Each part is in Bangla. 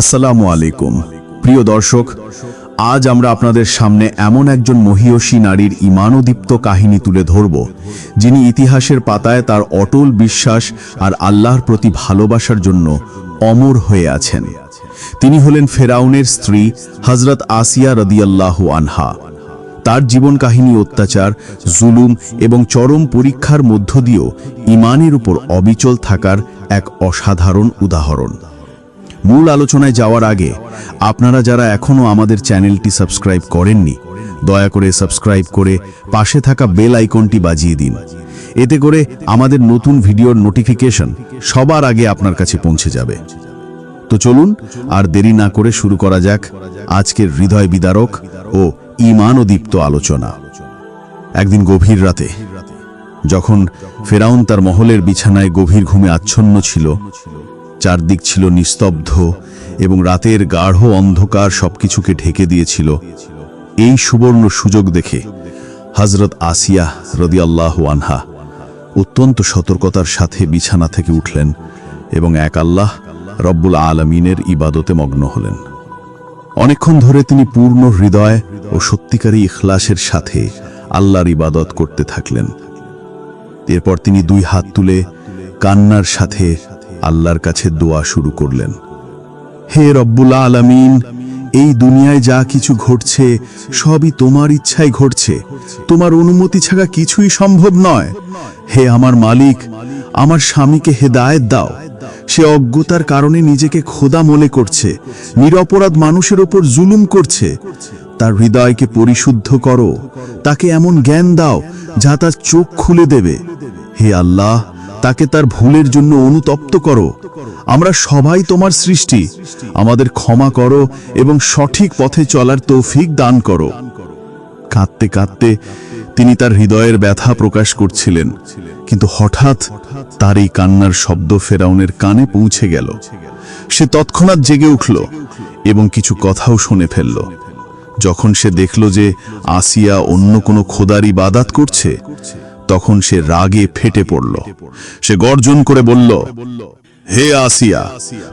আসসালামু আলাইকুম। প্রিয় দর্শক, আজ আমরা আপনাদের সামনে এমন একজন মহিয়সী নারীর ইমানোদীপ্ত কাহিনী তুলে ধরব, যিনি ইতিহাসের পাতায় তার অটল বিশ্বাস আর আল্লাহর প্রতি ভালোবাসার জন্য অমর হয়ে আছেন। তিনি হলেন ফেরাউনের স্ত্রী হজরত আসিয়া রদিয়াল্লাহু আনহা। তার জীবন কাহিনী অত্যাচার, জুলুম এবং চরম পরীক্ষার মধ্য দিয়েও ইমানের উপর অবিচল থাকার এক অসাধারণ উদাহরণ। মূল আলোচনায় যাওয়ার আগে, আপনারা যারা এখনও আমাদের চ্যানেলটি সাবস্ক্রাইব করেননি, দয়া করে সাবস্ক্রাইব করে পাশে থাকা বেল আইকনটি বাজিয়ে দিন। এতে করে আমাদের নতুন ভিডিওর নোটিফিকেশন সবার আগে আপনার কাছে পৌঁছে যাবে। তো চলুন, আর দেরি না করে শুরু করা যাক আজকের হৃদয় বিদারক ও ইমান দীপ্ত আলোচনা। একদিন গভীর রাতে, যখন ফেরাউন তার মহলের বিছানায় গভীর ঘুমে আচ্ছন্ন ছিল চারদিক ছিল নিস্তব্ধ এবং রাতের গাঢ় অন্ধকার সবকিছুকে ঢেকে দিয়েছিল। এই সুবর্ণ সুযোগ দেখে হজরত আসিয়া রদিয়াল্লাহ আনহা অত্যন্ত সতর্কতার সাথে বিছানা থেকে উঠলেন এবং এক আল্লাহ রব্বুল আলমিনের ইবাদতে মগ্ন হলেন। অনেকক্ষণ ধরে তিনি পূর্ণ হৃদয় ও সত্যিকারী ইখলাসের সাথে আল্লাহর ইবাদত করতে থাকলেন। এরপর তিনি দুই হাত তুলে কান্নার সাথে আল্লাহর কাছে দোয়া শুরু করলেন। হে রব্বুল আলামিন, এই দুনিয়ায় যা কিছু ঘটছে, সবই তোমার ইচ্ছায় ঘটছে। তোমার অনুমতি ছাড়া কিছুই সম্ভব নয়। হে আমার মালিক, আমার স্বামীকে হেদায়েত দাও। সে অজ্ঞতার কারণে নিজেকে খোদা মনে করছে, নিরপরাধ মানুষের ওপর জুলুম করছে। তার হৃদয়কে পরিশুদ্ধ করো, তাকে এমন জ্ঞান দাও যা তার চোখ খুলে দেবে। হে আল্লাহ তাকে তার ভুলের জন্য অনুতপ্ত করো। আমরা সবাই তোমার সৃষ্টি। আমাদের ক্ষমা করো এবং সঠিক পথে চলার তৌফিক দান করো। কাঁদতে কাঁদতে তিনি তার হৃদয়ের ব্যথা প্রকাশ করছিলেন। কিন্তু হঠাৎ তার এই কান্নার শব্দ ফেরাউনের কানে পৌঁছে গেল। সে তৎক্ষণাৎ জেগে উঠল এবং কিছু কথাও শুনে ফেলল। যখন সে দেখল যে আসিয়া অন্য কোনো খোদারি বাদাত করছে তখন সে রাগে ফেটে পড়ল। সে গর্জন করে বলল, হে আসিয়া,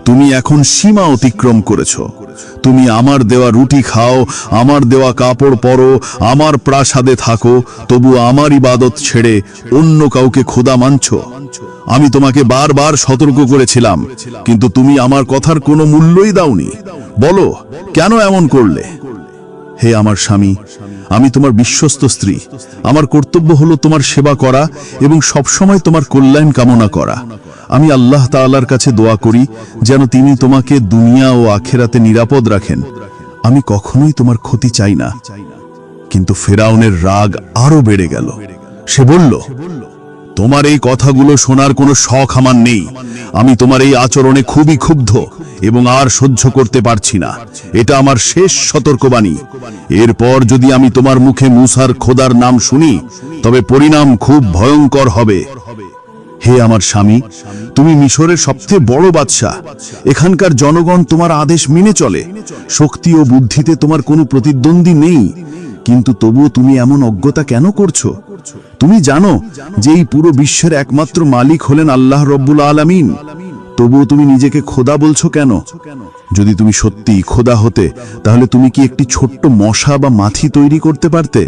তুমি এখন সীমা অতিক্রম করেছ। তুমি আমার দেওয়া রুটি খাও, আমার দেওয়া কাপড় পরো, আমার প্রাসাদে থাকো, তবু আমার ইবাদত ছেড়ে অন্য কাউকে খোদা মানছ। আমি তোমাকে বারবার সতর্ক করেছিলাম, কিন্তু তুমি আমার কথার কোনো মূল্যই দাওনি। বলো, কেন এমন করলে? হে আমার স্বামী আমি তোমার বিশ্বস্ত স্ত্রী। আমার কর্তব্য হলো তোমার সেবা করা এবং সবসময় তোমার কল্যাণ কামনা করা। আমি আল্লাহ তাআলার কাছে দোয়া করি, যেন তিনি তোমাকে দুনিয়া ও আখেরাতে নিরাপদ রাখেন। আমি কখনোই তোমার ক্ষতি চাই না। কিন্তু ফেরাউনের রাগ আরও বেড়ে গেল। সে বলল, তোমার এই কথাগুলো শোনার কোনো শখ আমার নেই। আমি তোমার এই আচরণে খুবই ক্ষুব্ধ। এবং আর সহ্য করতে পারছি না। এটা আমার শেষ সতর্কবাণী। এরপর যদি আমি তোমার মুখে মুসার খোদার নাম শুনি, তবে পরিণাম খুব ভয়ঙ্কর হবে। হে আমার স্বামী, তুমি মিশরের সবচেয়ে বড় বাদশাহ। এখানকার জনগণ তোমার আদেশ মেনে চলে। শক্তি ও বুদ্ধিতে তোমার কোনো প্রতিদ্বন্দ্বী নেই। কিন্তু তবুও তুমি এমন অজ্ঞতা কেন করছ? তুমি জানো যে এই পুরো বিশ্বের একমাত্র মালিক হলেন আল্লাহ রব্বুল আলামিন। তবুও তুমি নিজেকে খোদা বলছো কেন? যদি তুমি সত্যি খোদা হতে, তাহলে তুমি কি একটি ছোট্ট মশা বা মাথি তৈরি করতে পারতে?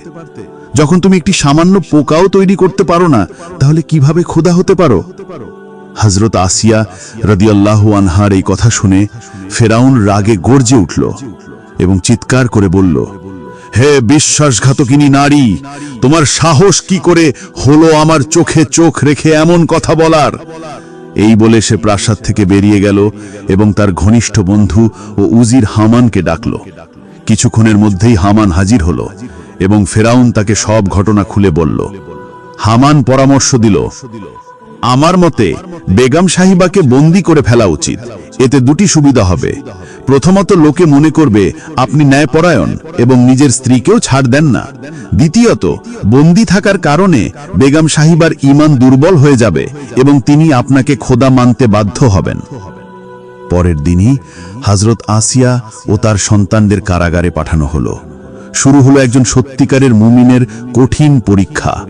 যখন তুমি একটি সামান্য পোকাও তৈরি করতে পারো না, তাহলে কীভাবে খোদা হতে পারো? হজরত আসিয়া রদিয়াল্লাহু আনহার এই কথা শুনে ফেরাউন রাগে গর্জে উঠল এবং চিৎকার করে বলল, হে বিশ্বাসঘাতকিনী নারী, তোমার সাহস কি করে হলো আমার চোখে চোখ রেখে এমন কথা বলার? এই বলে সে প্রাসাদ থেকে বেরিয়ে গেল এবং তার ঘনিষ্ঠ বন্ধু ও উজির হামানকে ডাকল। কিছুক্ষণের মধ্যেই হামান হাজির হল এবং ফেরাউন তাকে সব ঘটনা খুলে বলল। হামান পরামর্শ দিল আমার মতে, বেগম সাহিবাকে বন্দি করে ফেলা উচিত। এতে দুটি সুবিধা হবে। প্রথমত, লোকে মনে করবে, আপনি ন্যায়পরায়ণ এবং নিজের স্ত্রীকেও ছাড় দেন না। দ্বিতীয়ত, বন্দি থাকার কারণে বেগম সাহিবার ইমান দুর্বল হয়ে যাবে এবং তিনি আপনাকে খোদা মানতে বাধ্য হবেন। পরের দিনই হজরত আসিয়া ও তার সন্তানদের কারাগারে পাঠানো হলো। শুরু হলো একজন সত্যিকারের মুমিনের কঠিন পরীক্ষা।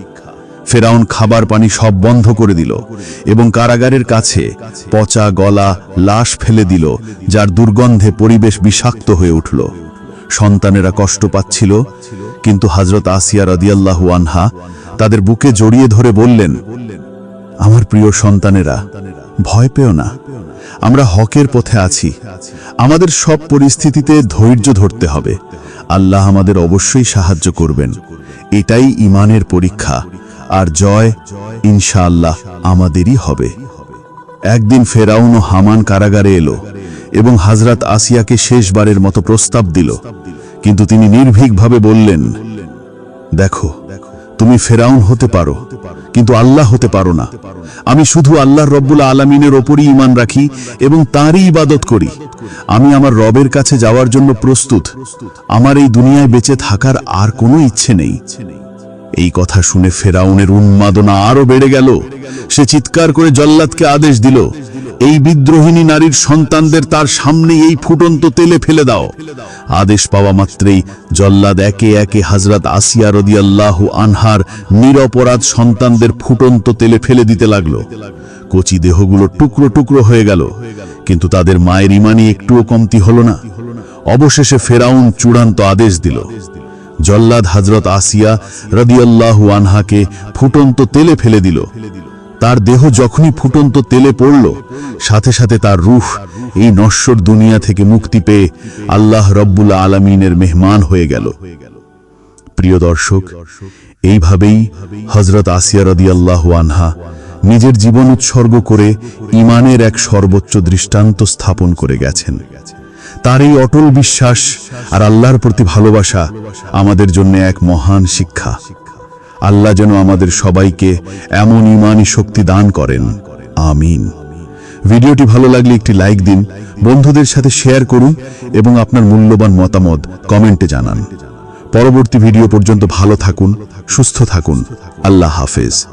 ফেরাউন খাবার পানি সব বন্ধ করে দিল এবং কারাগারের কাছে পচা গলা লাশ ফেলে দিল, যার দুর্গন্ধে পরিবেশ বিষাক্ত হয়ে উঠল। সন্তানেরা কষ্ট পাচ্ছিল, কিন্তু হজরত আসিয়া রদিয়াল্লাহু আনহা তাদের বুকে জড়িয়ে ধরে বললেন, আমার প্রিয় সন্তানেরা, ভয় পেও না। আমরা হকের পথে আছি। আমাদের সব পরিস্থিতিতে ধৈর্য ধরতে হবে। আল্লাহ আমাদের অবশ্যই সাহায্য করবেন। এটাই ইমানের পরীক্ষা। আর জয় ইনশাআল্লাহ আমাদেরই হবে। একদিন ফেরাউন ও হামান কারাগারে এলো এবং হাজরাত আসিয়াকে শেষবারের মতো প্রস্তাব দিল। কিন্তু তিনি নির্ভীকভাবে বললেন, দেখো, তুমি ফেরাউন হতে পারো, কিন্তু আল্লাহ হতে পারো না। আমি শুধু আল্লাহর রব্বুল আলমিনের ওপরই ইমান রাখি এবং তাঁরই ইবাদত করি। আমি আমার রবের কাছে যাওয়ার জন্য প্রস্তুত। আমার এই দুনিয়ায় বেঁচে থাকার আর কোনো ইচ্ছে নেই। এই কথা শুনে ফেরাউনের উন্মাদনা আরও বেড়ে গেল। সে চিৎকার করে জল্লাদকে আদেশ দিল, এই বিদ্রোহিণী নারীর সন্তানদের তার সামনে এই ফুটন্ত তেলে ফেলে দাও। আদেশ পাওয়া মাত্রেই জল্লাদ একে একে হাজরাত আসিয়া রদিয়াল্লাহু আনহার নিরপরাধ সন্তানদের ফুটন্ত তেলে ফেলে দিতে লাগল। কচি দেহগুলো টুকরো টুকরো হয়ে গেল, কিন্তু তাদের মায়ের ইমানি একটুও কমতি হলো না। অবশেষে ফেরাউন চূড়ান্ত আদেশ দিল জল্লাদ হজরত আসিয়া রদিয়াল্লাহু আনহাকে ফুটন্ত তেলে ফেলে দিল। তার দেহ যখনই ফুটন্ত তেলে পড়ল, সাথে সাথে তার রুহ এই নশ্বর দুনিয়া থেকে মুক্তি পেয়ে আল্লাহ রব্বুল আলমিনের মেহমান হয়ে গেল। প্রিয় দর্শক, এইভাবেই হজরত আসিয়া রদিয়াল্লাহু আনহা নিজের জীবন উৎসর্গ করে ইমানের এক সর্বোচ্চ দৃষ্টান্ত স্থাপন করে গেছেন। তার এই অটল বিশ্বাস আর আল্লাহর প্রতি ভালোবাসা আমাদের জন্য এক মহান শিক্ষা। আল্লাহ যেন আমাদের সবাইকে এমন ইমানি শক্তি দান করেন। আমিন। ভিডিওটি ভালো লাগলে একটি লাইক দিন, বন্ধুদের সাথে শেয়ার করুন এবং আপনার মূল্যবান মতামত কমেন্টে জানান। পরবর্তী ভিডিও পর্যন্ত ভালো থাকুন, সুস্থ থাকুন। আল্লাহ হাফেজ।